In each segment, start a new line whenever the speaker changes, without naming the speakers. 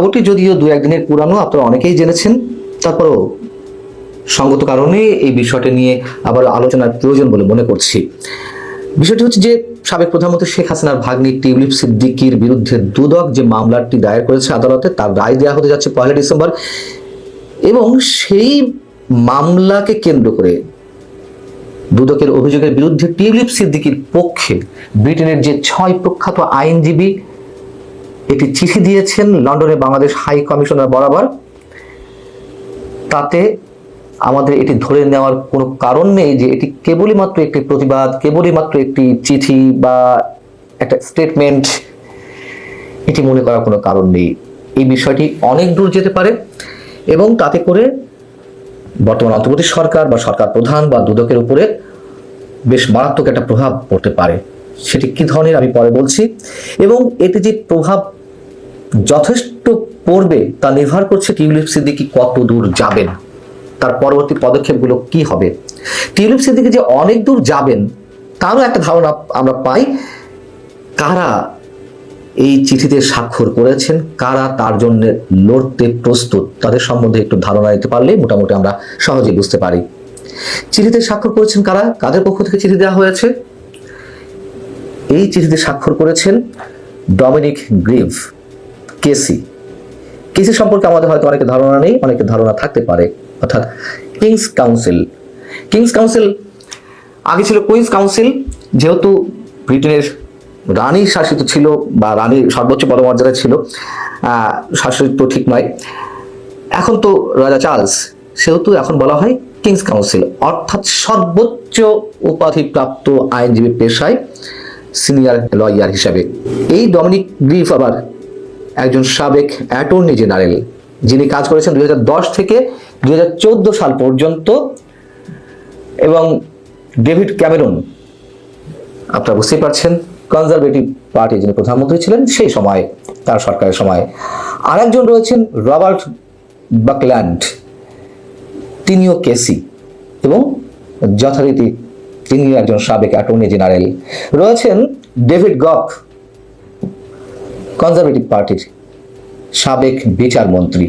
খবরটি যদিও দু একদিনের পুরানো, আপনারা অনেকেই জেনেছেন। তারপরেও সঙ্গত কারণে এই বিষয়টি নিয়ে আবার আলোচনার প্রয়োজন বলে মনে করছি। বিষয়টি হচ্ছে যে, সাবেক প্রধানমন্ত্রী শেখ হাসিনার ভাগ্নি টিউলিপ সিদ্দিকির বিরুদ্ধে দুদক যে মামলাটি দায়ের করেছে আদালতে, তার রায় দেওয়া হতে যাচ্ছে পয়লা ডিসেম্বর। এবং সেই মামলাকে কেন্দ্র করে দুদকের অভিযোগের বিরুদ্ধে টিউলিপ সিদ্দিকির পক্ষে ব্রিটেনের যে ছয় প্রখ্যাত আইনজীবী একটি চিঠি দিয়েছেন লন্ডনে বাংলাদেশ হাই কমিশনার বরাবর। তাতে আমাদের এটি ধরে নেওয়ার কোনো কারণ নেই যে এটি কেবলই মাত্র একটি প্রতিবাদ কেবলই মাত্র একটি চিঠি বা একটা স্টেটমেন্ট এটি মনে করার কোনো কারণ নেই। এই বিষয়টি অনেক দূর যেতে পারে এবং তাতে করে বর্তমান অন্তর্বর্তী সরকার বা সরকার প্রধান বা দুদকের উপরে বেশ মারাত্মক একটা প্রভাব পড়তে পারে। সেটি কি ধরনের আমি পরে বলছি। এবং এতে যে প্রভাব যথেষ্ট পড়বে তা নির্ভর করছে টিউলিপ সিদ্দিকি কত দূর যাবেন। তার পরবর্তী পদক্ষেপগুলো কি হবে? টিউলিপ সিদ্দিকি যে অনেক দূর যাবেন, তারও একটা ধারণা আমরা পাই। কারা এই চিঠিতে স্বাক্ষর করেছেন? কারা তার জন্য লড়তে প্রস্তুত? তাদের সম্বন্ধে একটু ধারণা দিতে পারলে মোটামুটি আমরা সহজেই বুঝতে পারি। চিঠিতে স্বাক্ষর করেছেন কারা? কাদের পক্ষ থেকে চিঠি দেওয়া হয়েছে? এই চিঠিতে স্বাক্ষর করেছেন ডমিনিক গ্রিভ। কেসি। কেসি সম্পর্কে আমাদের হয়তো অনেকে ধারণা নেই, অনেকের ধারণা থাকতে পারে। অর্থাৎ কিংস কাউন্সিল। কিংস কাউন্সিল আগে ছিল কুইন্স কাউন্সিল, যেহেতু ব্রিটেনের রানী শাসিত ছিল বা রানীর সর্বোচ্চ পদমর্যাদা ছিল শাসিত ঠিক নয়। এখন তো রাজা চার্লস, সেহেতু এখন বলা হয় কিংস কাউন্সিল। অর্থাৎ সর্বোচ্চ উপাধিপ্রাপ্ত আইনজীবী পেশায় সিনিয়র লয়ার হিসাবে। এই ডমিনিক গ্রিফ আবার একজন সাবেক অ্যাটর্নি জেনারেল, যিনি কাজ করেছেন দুই হাজার দশ থেকে দু হাজার চোদ্দ সাল পর্যন্ত, এবং ডেভিড ক্যামেরন, আপনারা বুঝতেই পারছেন, কনজারভেটিভ পার্টি যিনি প্রধানমন্ত্রী ছিলেন, সেই সময়, তার সরকারের সময়। আরেকজন রয়েছেন রবার্ট বাকল্যান্ড, তিনিও কেসি, এবং যথারীতি তিনিও একজন সাবেক অ্যাটর্নি জেনারেল। রয়েছেন ডেভিড গক কনজারভেটিভ পার্টির সাবেক বিচার মন্ত্রী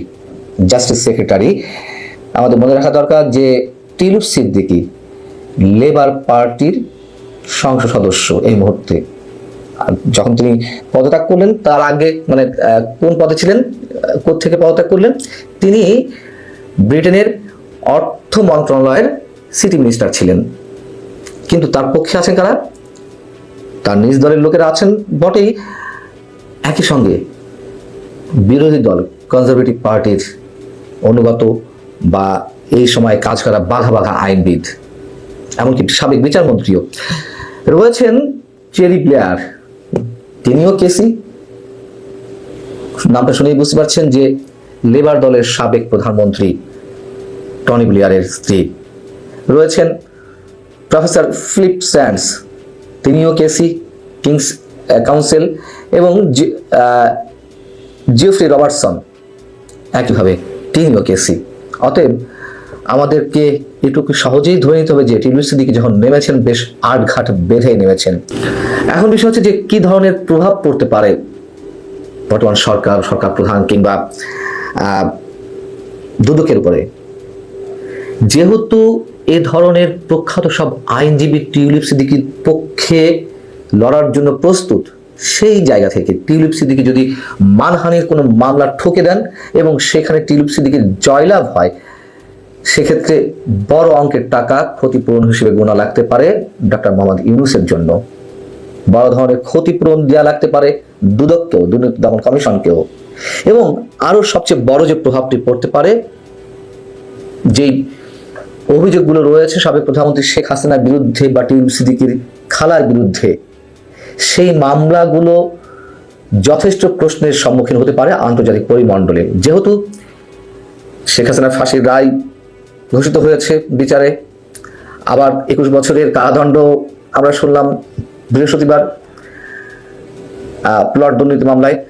জাস্টিস সেক্রেটারি আমাদের মনে রাখা দরকার যে টিলুপ সিদ্দিকি লেবার পার্টির সংসদ সদস্য এই মুহূর্তে। যখন তিনি পদত্যাগ করলেন, তার আগে মানে কোন পদে ছিলেন থেকে পদত্যাগ করলেন, তিনি ব্রিটেনের অর্থ মন্ত্রণালয়ের সিটি মিনিস্টার ছিলেন। কিন্তু তার পক্ষে আছেন কারা? তার নিজ দলের লোকেরা আছেন বটেই। একই সঙ্গে বিরোধী দল কনজারভেটিভ পার্টির অনুগত বা এই সময় কাজ করা বাঘা বাঘা আইনবিদ, এমনকি সাবেক বিচারমন্ত্রীও রয়েছেন চেরি প্লেয়ার। তিনিও কেসি। নামটা শুনেই বুঝতে পারছেন যে লেবার দলের সাবেক প্রধানমন্ত্রী টনি ব্লেয়ারের স্ত্রী। রয়েছেন প্রফেসর ফিলিপ স্যান্ডস তিনিও কেসি। কিংস কাউন্সিল এবং জিওফ্রি রবার্টসন একইভাবে তিনিও কেসি। অতএব আমাদেরকে এটুকু সহজেই ধরে নিতে হবে যে টিউলিপসের দিকে যখন নেমেছেন, বেশ আট ঘাট বেঁধে নেমেছেন। এখন বিষয় হচ্ছে যে কি ধরনের প্রভাব পড়তে পারে বর্তমান সরকার সরকার প্রধান কিংবা দুদকের উপরে? যেহেতু এ ধরনের প্রখ্যাত সব আইনজীবী টিউলিপ সিদ্দিকির পক্ষে লড়ার জন্য প্রস্তুত, সেই জায়গা থেকে টিউলিপ সিদ্দিকি যদি মানহানির কোনো মামলা ঠকে দেন এবং সেখানে টিউলিপ সিদ্দিকির জয়লাভ হয়, সেক্ষেত্রে বড় অঙ্কের টাকা ক্ষতিপূরণ হিসেবে গোনা লাগতে পারে ডক্টর মোহাম্মদ ইউনুসের জন্য। বড় ধরনের ক্ষতিপূরণ দেওয়া লাগতে পারে দুদককেও দুর্নীতি দমন কমিশনকেও। এবং আরও সবচেয়ে বড় যে প্রভাবটি পড়তে পারে, যেই অভিযোগগুলো রয়েছে সাবেক প্রধানমন্ত্রী শেখ হাসিনার বিরুদ্ধে বা টিউব সিদ্দিকির খালার বিরুদ্ধে সেই মামলাগুলো যথেষ্ট প্রশ্নের সম্মুখীন হতে পারে আন্তর্জাতিক পরিমণ্ডলে। যেহেতু শেখ হাসিনার ফাঁসির রায় ঘোষিত হয়েছে বিচারে, আবার একুশ বছরের কারাদণ্ড আমরা শুনলাম বৃহস্পতিবার প্লট দুর্নীতি মামলায়।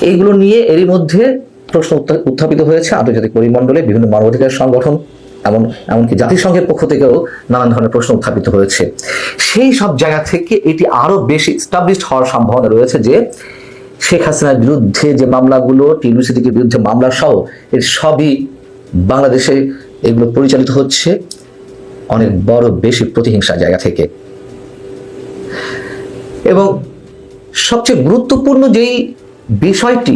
এইগুলো নিয়ে এরই মধ্যে প্রশ্ন উত্থা- উত্থাপিত হয়েছে আন্তর্জাতিক পরিমণ্ডলে বিভিন্ন মানবাধিকার সংগঠন। এমন, এমনকি জাতিসংঘের পক্ষ থেকেও নানান ধরনের প্রশ্ন উত্থাপিত হয়েছে। সেই সব জায়গা থেকে এটি আরও বেশি স্টাবলিশড হওয়ার সম্ভাবনা রয়েছে যে, শেখ হাসিনার বিরুদ্ধে যে মামলাগুলো সিদ্দিকের বিরুদ্ধে মামলা সহ, এর সবই বাংলাদেশে এগুলো পরিচালিত হচ্ছে অনেক বড়, বেশি প্রতিহিংসা জায়গা থেকে। এবং সবচেয়ে গুরুত্বপূর্ণ যেই বিষয়টি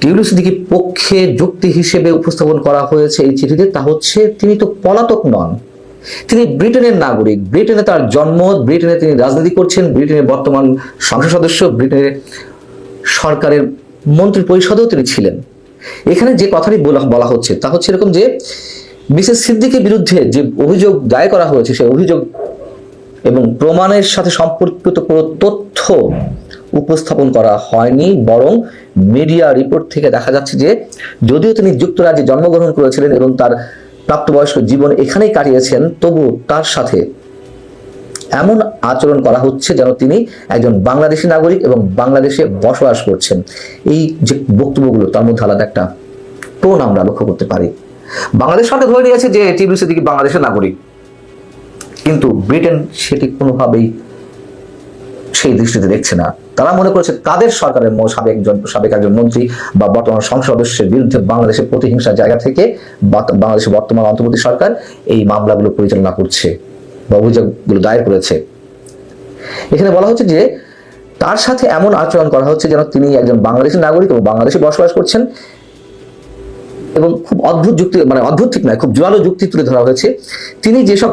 টিউলিপ সিদ্দিকির পক্ষে যুক্তি হিসেবে উপস্থাপন করা হয়েছে এই চিঠিতে, তা হচ্ছে তিনি তো পলাতক নন। তিনি ব্রিটেনের নাগরিক। ব্রিটেনে তার জন্ম, ব্রিটেনে তিনি রাজনীতি করছেন, ব্রিটেনের বর্তমান সংসদ সদস্য, ব্রিটেনের সরকারের মন্ত্রী পরিষদেও তিনি ছিলেন। এখানে যে কথাটি বলা হচ্ছে, তা হচ্ছে এরকম যে মিসেস সিদ্দিকের বিরুদ্ধে যে অভিযোগ দায়ের করা হয়েছে, সেই অভিযোগ এবং প্রমাণের সাথে সম্পর্কিত কোনো তথ্য উপস্থাপন করা হয়নি, বরং মিডিয়া রিপোর্ট থেকে দেখা যাচ্ছে যে যদিও তিনি যুক্তরাজ্যে জন্মগ্রহণ করেছিলেন এবং তার প্রাপ্তবয়স্ক জীবন এখানেই কাটিয়েছেন তবু তার সাথে এমন আচরণ করা হচ্ছে যেন তিনি একজন বাংলাদেশি নাগরিক এবং বাংলাদেশে বসবাস করছেন। এই যে বক্তব্যগুলো, তার মধ্যে আলাদা একটা টোন আমরা লক্ষ্য করতে পারি। বাংলাদেশ সরকার ধরে নিয়েছে যে টিবি সিদ্দিকি বাংলাদেশের নাগরিক, কিন্তু ব্রিটেন সেটি কোনোভাবেই সেই দৃষ্টিতে দেখছে না। তারা মনে করেছে তাদের সরকারের সাবেক একজন সাবেক একজন মন্ত্রী বা বর্তমান সংসদ সদস্যের বিরুদ্ধে বাংলাদেশের প্রতিহিংসার জায়গা থেকে বাংলাদেশের বর্তমান অন্তর্বর্তী সরকার এই মামলাগুলো পরিচালনা করছে বা অভিযোগগুলো দায়ের করেছে। এখানে বলা হচ্ছে যে তার সাথে এমন আচরণ করা হচ্ছে যেন তিনি একজন বাংলাদেশের নাগরিক এবং বাংলাদেশে বসবাস করছেন। এবং খুব অদ্ভুত যুক্তি মানে অদ্ভুত ঠিক নয়, খুব জোরালো যুক্তি তুলে ধরা হয়েছে। তিনি যেসব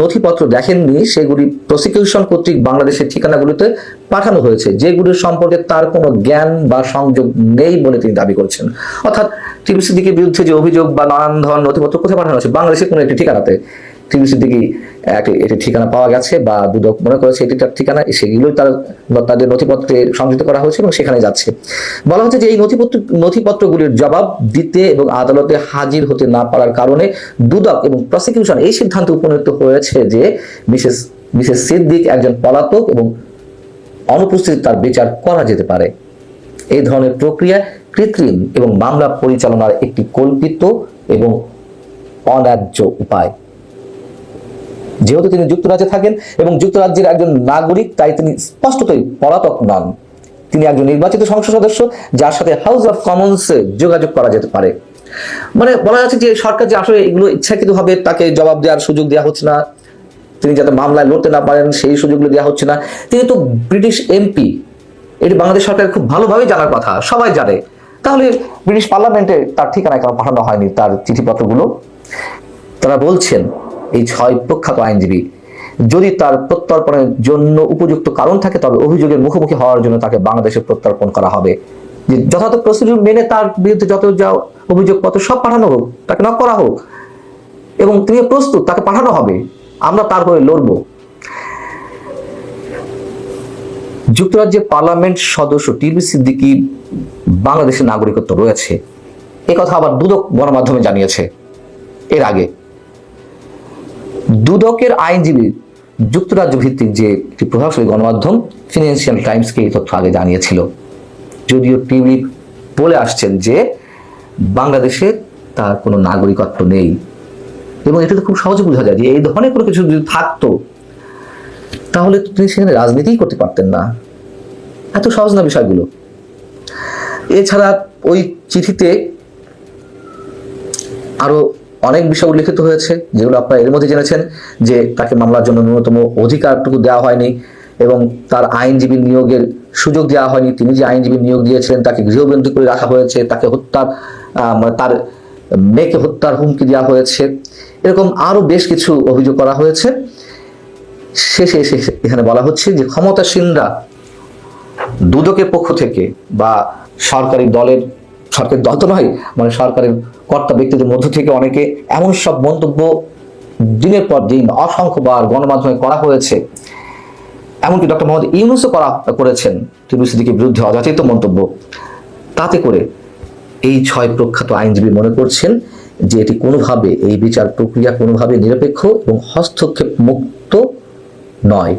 নথিপত্র দেখেননি, সেগুলি প্রসিকিউশন কর্তৃক বাংলাদেশের ঠিকানাগুলিতে পাঠানো হয়েছে, যেগুলির সম্পর্কে তার কোনো জ্ঞান বা সংযোগ নেই বলে তিনি দাবি করছেন। অর্থাৎ টিভি সিদ্দিকের বিরুদ্ধে যে অভিযোগ বা নানান ধরনের নথিপত্র কোথায় পাঠানো হয়েছে? বাংলাদেশের কোনো একটি ঠিকানাতে। সিদ্দিকি একটি একটি ঠিকানা পাওয়া গেছে বা দুদক মনে করেছে এটি তার ঠিকানা, সেগুলোই তার তাদের নথিপত্রে সংযুক্ত করা হয়েছে এবং সেখানে যাচ্ছে। বলা হচ্ছে যে এই নথিপত্র, নথিপত্রগুলির জবাব দিতে এবং আদালতে হাজির হতে না পারার কারণে দুদক এবং প্রসিকিউশন এই সিদ্ধান্তে উপনীত হয়েছে যে মিসেস মিসেস সিদ্দিক একজন পলাতক এবং অনুপস্থিত তার বিচার করা যেতে পারে। এই ধরনের প্রক্রিয়া কৃত্রিম এবং মামলা পরিচালনার একটি কল্পিত এবং অন্যায্য উপায়। যেহেতু তিনি যুক্তরাজ্যে থাকেন এবং যুক্তরাজ্যের একজন নাগরিক, তাই তিনি স্পষ্টতই পলাতক নন। তিনি একজন নির্বাচিত সংসদ সদস্য, যার সাথে হাউস অফ কমন্সে যোগাযোগ করা যেতে পারে। মানে বলা যাচ্ছে যে সরকার যে আসলে এগুলো ইচ্ছাকৃতভাবে তাকে জবাব দেওয়ার সুযোগ দেওয়া হচ্ছে না। তিনি যাতে মামলায় লড়তে না পারেন, সেই সুযোগগুলো দেওয়া হচ্ছে না। তিনি তো ব্রিটিশ এমপি। এটি বাংলাদেশ সরকার খুব ভালোভাবে জানার কথা, সবাই জানে। তাহলে ব্রিটিশ পার্লামেন্টে তার ঠিকানায় কেন পাঠানো হয়নি, তার চিঠিপত্রগুলো? তারা বলছেন এই ছয় প্রখ্যাত আইনজীবী। যদি তার প্রত্যর্পণের জন্য উপযুক্ত কারণ থাকে, তবে অভিযোগের মুখোমুখি হওয়ার জন্য তাকে বাংলাদেশে প্রত্যর্পণ করা হবে। যে যথাযথ প্রসিডিউর মেনে তার বিরুদ্ধে যত যা অভিযোগপত্র সব পাঠানো হোক, তাকে নক করা হোক, এবং তিনি প্রস্তুত, তাকে পাঠানো হবে, আমরা তার হয়ে লড়বো। যুক্তরাজ্যের পার্লামেন্ট সদস্য টিবি সিদ্দিকি বাংলাদেশের নাগরিকত্ব রয়েছে। কথা আবার দুদক গণমাধ্যমে জানিয়েছে। এর আগে দুদকের আইনজীবী যুক্তরাজ্য ভিত্তিক যে একটি প্রভাবশালী গণমাধ্যম ফিনান্সিয়াল টাইমসকে এই তথ্য আগে জানিয়েছিল। যদিও টিভি বলে আসছেন যে বাংলাদেশে তার কোনো নাগরিকত্ব নেই। এবং এটা তো খুব সহজে বোঝা যায় যে এই ধরনের কোনো কিছু যদি থাকতো, তাহলে তিনি সেখানে রাজনীতিই করতে পারতেন না। এত সহজ না বিষয়গুলো। এছাড়া ওই চিঠিতে আরও অনেক বিষয় উল্লেখিত হয়েছে, যেগুলো আপনারা এর মধ্যে জেনেছেন, যে তাকে মামলার জন্য ন্যূনতম অধিকারটুকু দেওয়া হয়নি এবং তার আইনজীবী নিয়োগের সুযোগ দেওয়া হয়নি। তিনি যে আইনজীবী নিয়োগ দিয়েছিলেন তাকে গৃহবন্দী করে রাখা হয়েছে, তাকে হত্যার মানে তার মেয়েকে হত্যার হুমকি দেওয়া হয়েছে। এরকম আরও বেশ কিছু অভিযোগ করা হয়েছে। শেষে এসে এখানে বলা হচ্ছে যে ক্ষমতাসীনরা দুদকের পক্ষ থেকে বা সরকারি দলের, সরকারি দল তো নয় মানে সরকারের কর্তা ব্যক্তিদের মধ্য থেকে অনেকে এমন সব মন্তব্য দিনের পর দিন অসংখ্যবার গণমাধ্যমে করা হয়েছে। এমনকি ডক্টর মোহাম্মদ ইউনুসও করা করেছেন টিবি সিদ্দিকের বিরুদ্ধে অযাচিত মন্তব্য। তাতে করে এই ছয় প্রখ্যাত আইনজীবী মনে করছেন যে এটি কোনোভাবে এই বিচার প্রক্রিয়া কোনোভাবে নিরপেক্ষ এবং হস্তক্ষেপ মুক্ত নয়।